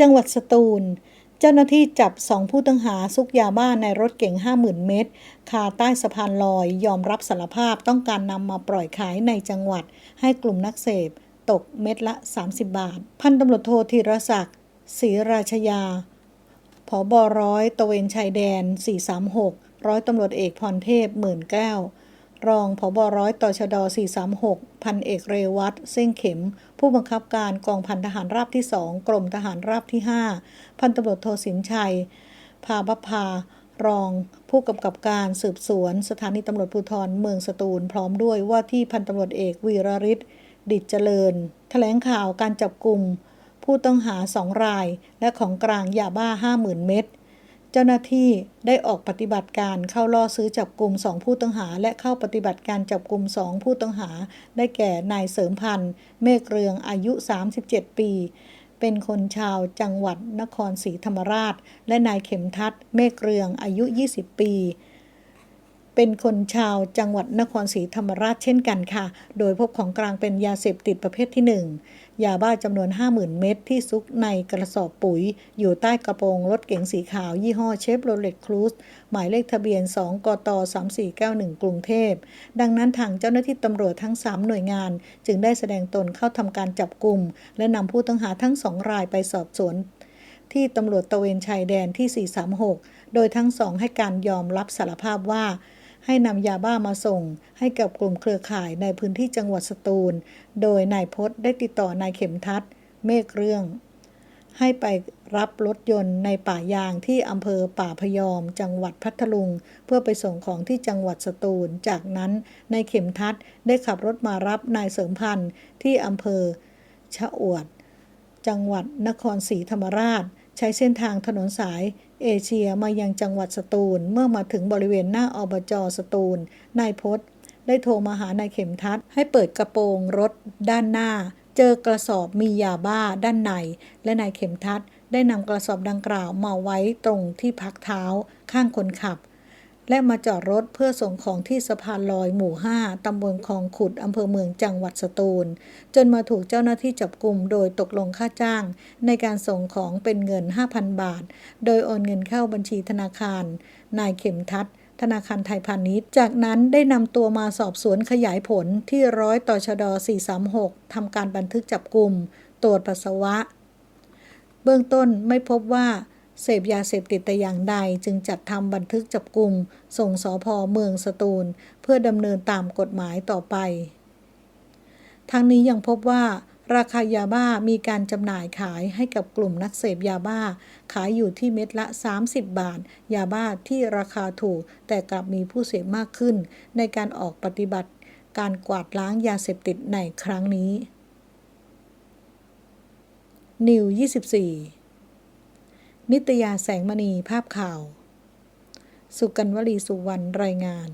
จังหวัดสตูล เจ้าหน้าที่จับสองผู้ต้องหาซุกยาบ้าในรถเก๋ง 50,000 เม็ดคาใต้สะพานลอย ยอมรับสารภาพต้องการนำมาปล่อยขายในจังหวัด ให้กลุ่มนักเสพ ตกเม็ดละ 30 บาท พันตำรวจโทธีรศักดิ์ศรีราชยาผอบอร้อยตะเวนชายแดน 436 ร้อยตำรวจเอกพรเทพหมื่นแก้ว รองผบร้อยตชด 436 พันเอกเรวัตเส้งเข็ม ผู้บังคับการกองพันทหารราบที่ 2 กรมทหารราบที่ 5 พันตำรวจโทสินชัยพาบพารองผู้กำกับการสืบสวน สถานีตำรวจภูธรเมืองสตูล พร้อมด้วยว่าที่พันตำรวจเอกวีรริศดิจเจริญแถลงข่าวการจับกลุ่มผู้ต้องหาสองราย และของกลางยาบ้า 50,000 เม็ด เจ้าหน้าที่ได้ออกปฏิบัติการเข้าล่อซื้อจับกลุ่มสองผู้ต้องหา และเข้าปฏิบัติการจับกลุ่มสองผู้ต้องหา ได้แก่นายเสริมพันธ์เมฆเรืองอายุ 37 ปี เป็นคนชาวจังหวัดนครศรีธรรมราช และนายเข็มทัศน์เมฆเรืองอายุ 20 ปี เป็นคนชาวจังหวัดนครศรีธรรมราชเช่นกันค่ะ โดยพบของกลางเป็นยาเสพติดประเภทที่ 1 ยาบ้าจำนวน 50,000 เม็ดที่ซุกในกระสอบปุ๋ย อยู่ใต้กระโปรงรถเก๋งสีขาว ยี่ห้อเชฟโรเลตครูซหมายเลขทะเบียน 2 กต 3491 กรุงเทพ ดังนั้นทางเจ้าหน้าที่ตำรวจทั้ง 3 หน่วยงาน จึงได้แสดงตนเข้าทำการจับกลุ่ม และนำผู้ต้องหาทั้งสองรายไปสอบสวนที่ตำรวจตะเวนชายแดนที่ 436 โดยทั้งสองให้การยอมรับสารภาพว่า ให้นำยาบ้ามาส่ง ให้กับกลุ่มเครือข่ายในพื้นที่จังหวัดสตูล โดยนายพจน์ได้ติดต่อนายเข็มทัศน์เมฆเรื่อง ให้ไปรับรถยนต์ในป่ายางที่อำเภอป่าพยอม จังหวัดพัทลุง เพื่อไปส่งของที่จังหวัดสตูล จากนั้นนายเข็มทัศน์ได้ขับรถมารับนายเสริมพันธ์ที่อำเภอชะอวด จังหวัดนครศรีธรรมราช ใช้เส้นทางถนนสายเอเชียมายังจังหวัดสตูล เมื่อมาถึงบริเวณหน้าอบจสตูล นายพศได้โทรมาหานายเข็มทัศน์ให้เปิดกระโปรงรถด้านหน้า เจอกระสอบมียาบ้าด้านใน และนายเข็มทัศน์ได้นำกระสอบดังกล่าวมาไว้ตรงที่พักเท้าข้างคนขับ และมาจอดรถเพื่อส่งของที่สะพานลอยหมู่ 5 ตำบลคลองขุด อำเภอเมืองจังหวัดสตูล จนมาถูกเจ้าหน้าที่จับกลุ่มโดยตกลงค่าจ้าง ในการส่งของเป็นเงิน 5,000 บาท โดยโอนเงินเข้าบัญชีธนาคาร นายเข็มทัศน์ธนาคารไทยพาณิชย์ จากนั้นได้นำตัวมาสอบสวนขยายผลที่ร้อยต่อชด 436 ทำการบันทึกจับกลุ่ม ตรวจปัสสาวะ เบื้องต้นไม่พบว่า เสพยาเสพติดแต่อย่างใดจึงจัดทำบันทึกจับกลุ่มส่งสอพอเมืองสตูล เพื่อดำเนินตามกฎหมายต่อไป ทั้งนี้ยังพบว่า ราคายาบ้ามีการจำหน่ายขายให้กับกลุ่มนักเสพยาบ้า ขายอยู่ที่เม็ดละ 30 บาท ยาบ้าที่ราคาถูก แต่กลับมีผู้เสพมากขึ้น ในการออกปฏิบัติ การกวาดล้างยาเสพติดในครั้งนี้นิว24 นิตยาแสงมณีภาพข่าว สุกันวลีสุวรรณรายงาน